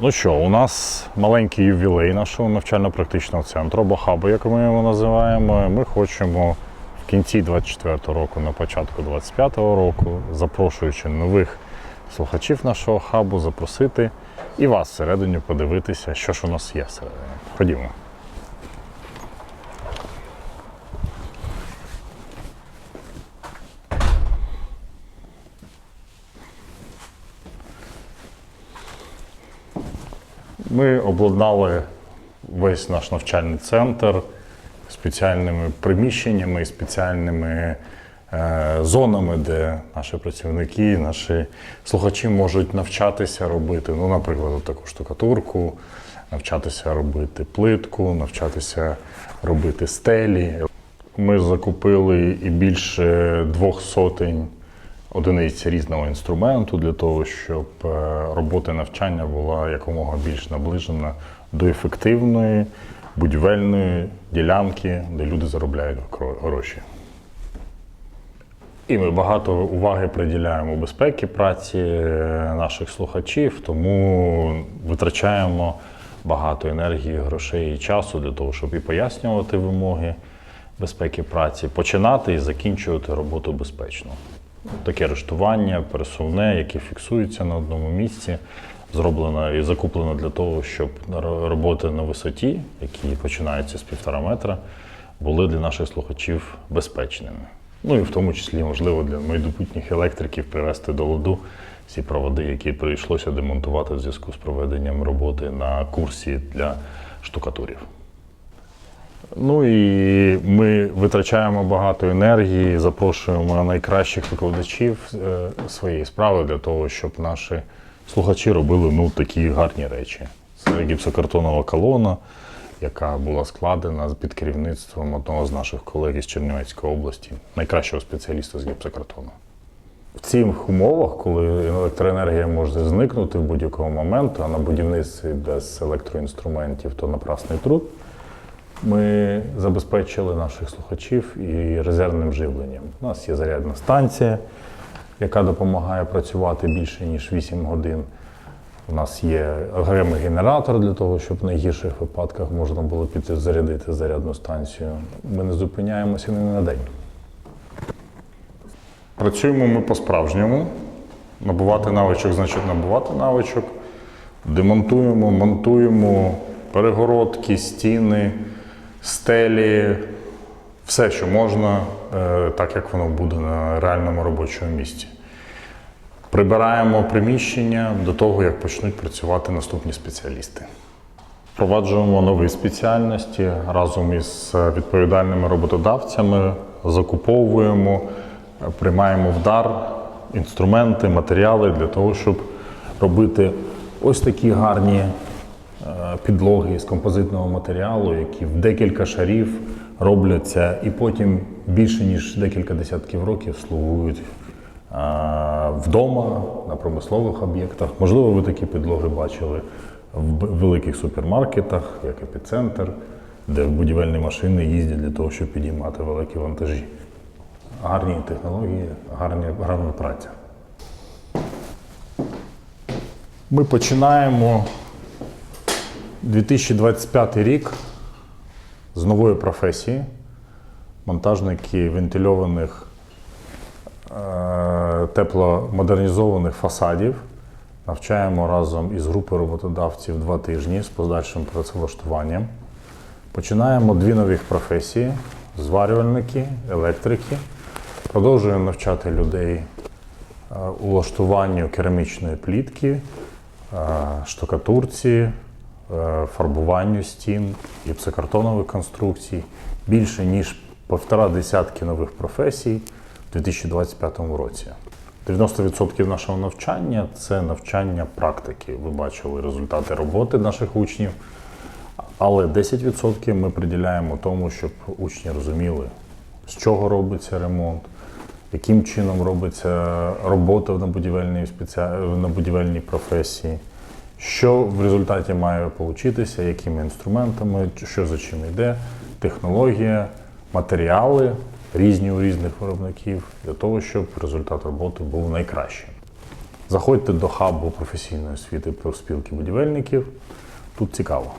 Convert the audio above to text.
Ну що, у нас маленький ювілей нашого навчально-практичного центру, або хабу, як ми його називаємо. Ми хочемо в кінці 24-го року, на початку 25-го року, запрошуючи нових слухачів нашого хабу, запросити і вас всередині подивитися, що ж у нас є всередині. Ходімо. Ми обладнали весь наш навчальний центр спеціальними приміщеннями спеціальними е, зонами, де наші працівники, наші слухачі можуть навчатися робити, ну, наприклад, таку штукатурку, навчатися робити плитку, навчатися робити стелі. Ми закупили і більше двох сотень одиниць різного інструменту для того, щоб е, робота навчання була якомога більш наближена до ефективної будівельної ділянки, де люди заробляють гроші. І ми багато уваги приділяємо безпеці праці е, наших слухачів, тому витрачаємо багато енергії, грошей і часу для того, щоб і пояснювати вимоги безпеки праці, починати і закінчувати роботу безпечно. Таке рештування пересувне, яке фіксується на одному місці, зроблено і закуплено для того, щоб роботи на висоті, які починаються з півтора метра, були для наших слухачів безпечними. Ну і в тому числі, можливо, для майбутніх електриків привести до ладу всі проводи, які прийшлося демонтувати в зв'язку з проведенням роботи на курсі для штукатурів. Ну і ми витрачаємо багато енергії, запрошуємо найкращих викладачів е, своєї справи для того, щоб наші слухачі робили ну, такі гарні речі. Це гіпсокартонова колона, яка була складена під керівництвом одного з наших колег із Чернівецької області, найкращого спеціаліста з гіпсокартону. В цих умовах, коли електроенергія може зникнути в будь-якому моменту, а на будівництві без електроінструментів то напрасний труд. Ми забезпечили наших слухачів і резервним живленням. У нас є зарядна станція, яка допомагає працювати більше ніж 8 годин. У нас є окремий генератор для того, щоб в найгірших випадках можна було піти зарядити зарядну станцію. Ми не зупиняємося ні на день. Працюємо ми по-справжньому. Набувати навичок значить набувати навичок. Демонтуємо, монтуємо перегородки, стіни, стелі, все, що можна, е, так як воно буде на реальному робочому місці. Прибираємо приміщення до того, як почнуть працювати наступні спеціалісти. Впроваджуємо нові спеціальності разом із відповідальними роботодавцями, закуповуємо, приймаємо в дар інструменти, матеріали для того, щоб робити ось такі гарні е, підлоги з композитного матеріалу, які в декілька шарів робляться і потім більше ніж декілька десятків років слугують е, вдома на промислових об'єктах. Можливо, ви такі підлоги бачили в великих супермаркетах, як епіцентр, де будівельні машини їздять для того, щоб підіймати великі вантажі. Гарні технології, гарні, гарна праця. Ми починаємо 2025 рік з нової професії. Монтажники вентильованих е, тепломодернізованих фасадів. Навчаємо разом із групою роботодавців два тижні з подальшим працевлаштуванням. Починаємо дві нових професії: зварювальники, електрики. Продовжуємо навчати людей е, улаштуванню керамічної плітки, е, штукатурці, фарбуванню стін, гіпсокартонових конструкцій. Більше ніж півтора десятки нових професій у 2025 році. 90% нашого навчання це навчання практики. Ви бачили результати роботи наших учнів. Але 10% ми приділяємо тому, щоб учні розуміли, з чого робиться ремонт, яким чином робиться робота на будівельній, спеціа... на будівельній професії, що в результаті має получитися, якими інструментами, що за чим йде, технологія, матеріали різні у різних виробників для того, щоб результат роботи був найкращим. Заходьте до хабу професійної освіти профспілки будівельників. Тут цікаво.